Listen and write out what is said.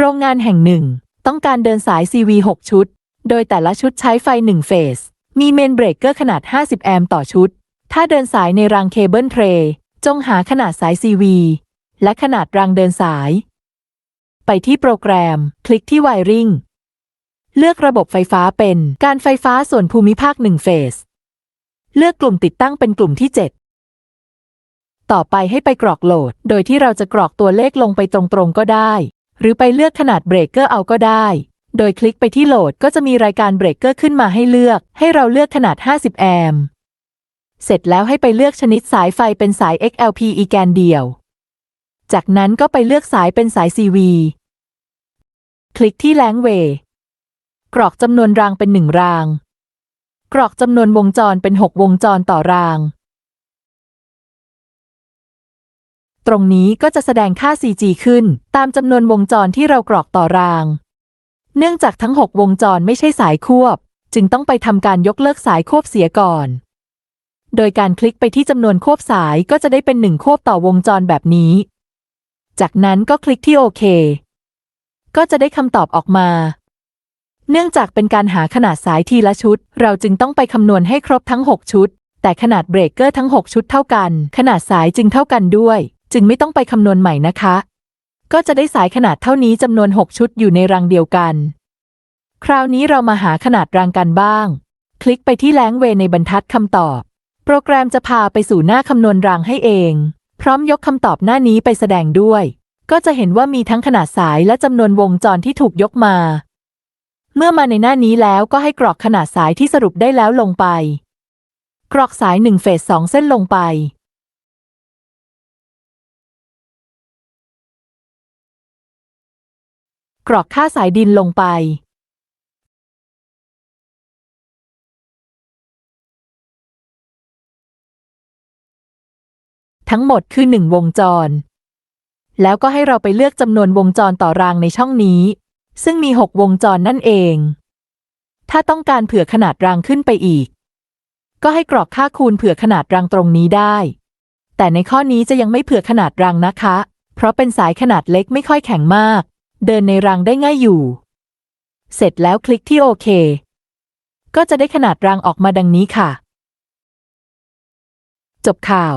โรงงานแห่งหนึ่ง ต้องการเดินสาย CV 6 ชุด โดยแต่ละชุดใช้ไฟ 1 เฟส มีเมนเบรกเกอร์ขนาด 50 แอมป์ต่อชุด ถ้าเดินสายในรางเคเบิลเทรย์จงหาขนาดสาย CV และขนาดรางเดินสาย ไปที่โปรแกรม คลิกที่ Wiring เลือกระบบไฟฟ้าเป็นการไฟฟ้าส่วนภูมิภาค1เฟส เลือกกลุ่มติดตั้งเป็นกลุ่มที่ 7 ต่อไปให้ไปกรอกโหลด โดยที่เราจะกรอกตัวเลขลงไปตรงๆก็ได้ หรือไปเลือกขนาดเบรกเกอร์เอาก็ได้ โดยคลิกไปที่โหลดก็จะมีรายการเบรกเกอร์ขึ้นมาให้เลือก ให้เราเลือกขนาด 50 แอมป์ เสร็จแล้วให้ไปเลือกชนิดสายไฟเป็นสาย XLP อีแกนเดียว จากนั้นก็ไปเลือกสายเป็นสาย CV คลิกที่แลงเวย์กรอกจำนวนรางเป็นหนึ่งราง กรอกจำนวนวงจรเป็น 6 วงจรต่อราง ตรงนี้ก็จะแสดงค่า CG ขึ้น ตามจำนวนวงจรที่เรากรอกต่อราง เนื่องจากทั้ง 6 วงจรไม่ใช่สายควบ จึงต้องไปทำการยกเลิกสายควบเสียก่อน โดยการคลิกไปที่จำนวนควบสายก็จะได้เป็นหนึ่งควบต่อวงจรแบบนี้ จากนั้นก็คลิกที่โอเค ก็จะได้คำตอบออกมาเนื่องจากเป็นการหาขนาดสายทีละชุด เราจึงต้องไปคำนวณให้ครบทั้ง 6 ชุด แต่ขนาดเบรกเกอร์ทั้ง 6 ชุดเท่ากัน ขนาดสายจึงเท่ากันด้วย จึงไม่ต้องไปคำนวณใหม่นะคะ ก็จะได้สายขนาดเท่านี้จำนวน 6 ชุดอยู่ในรังเดียวกัน คราวนี้เรามาหาขนาดรังกันบ้าง คลิกไปที่แลงเวในบรรทัดคำตอบ โปรแกรมจะพาไปสู่หน้าคำนวณรังให้เอง พร้อมยกคำตอบหน้านี้ไปแสดงด้วย ก็จะเห็นว่ามีทั้งขนาดสายและจำนวนวงจรที่ถูกยกมา เมื่อมาในหน้านี้แล้วก็ให้กรอกขนาดสายที่สรุปได้แล้วลงไป กรอกสาย1เฟส2เส้นลงไป กรอกค่าสายดินลงไปทั้งหมดคือ1วงจร แล้วก็ให้เราไปเลือกจำนวนวงจรต่อรางในช่องนี้ ซึ่งมี6วงจรนั่นเอง ถ้าต้องการเผื่อขนาดรางขึ้นไปอีก ก็ให้กรอกค่าคูณเผื่อขนาดรางตรงนี้ได้ แต่ในข้อนี้จะยังไม่เผื่อขนาดรางนะคะ เพราะเป็นสายขนาดเล็กไม่ค่อยแข็งมาก เดินในรังได้ง่ายอยู่ เสร็จแล้วคลิกที่โอเค ก็จะได้ขนาดรังออกมาดังนี้ค่ะ จบข่าว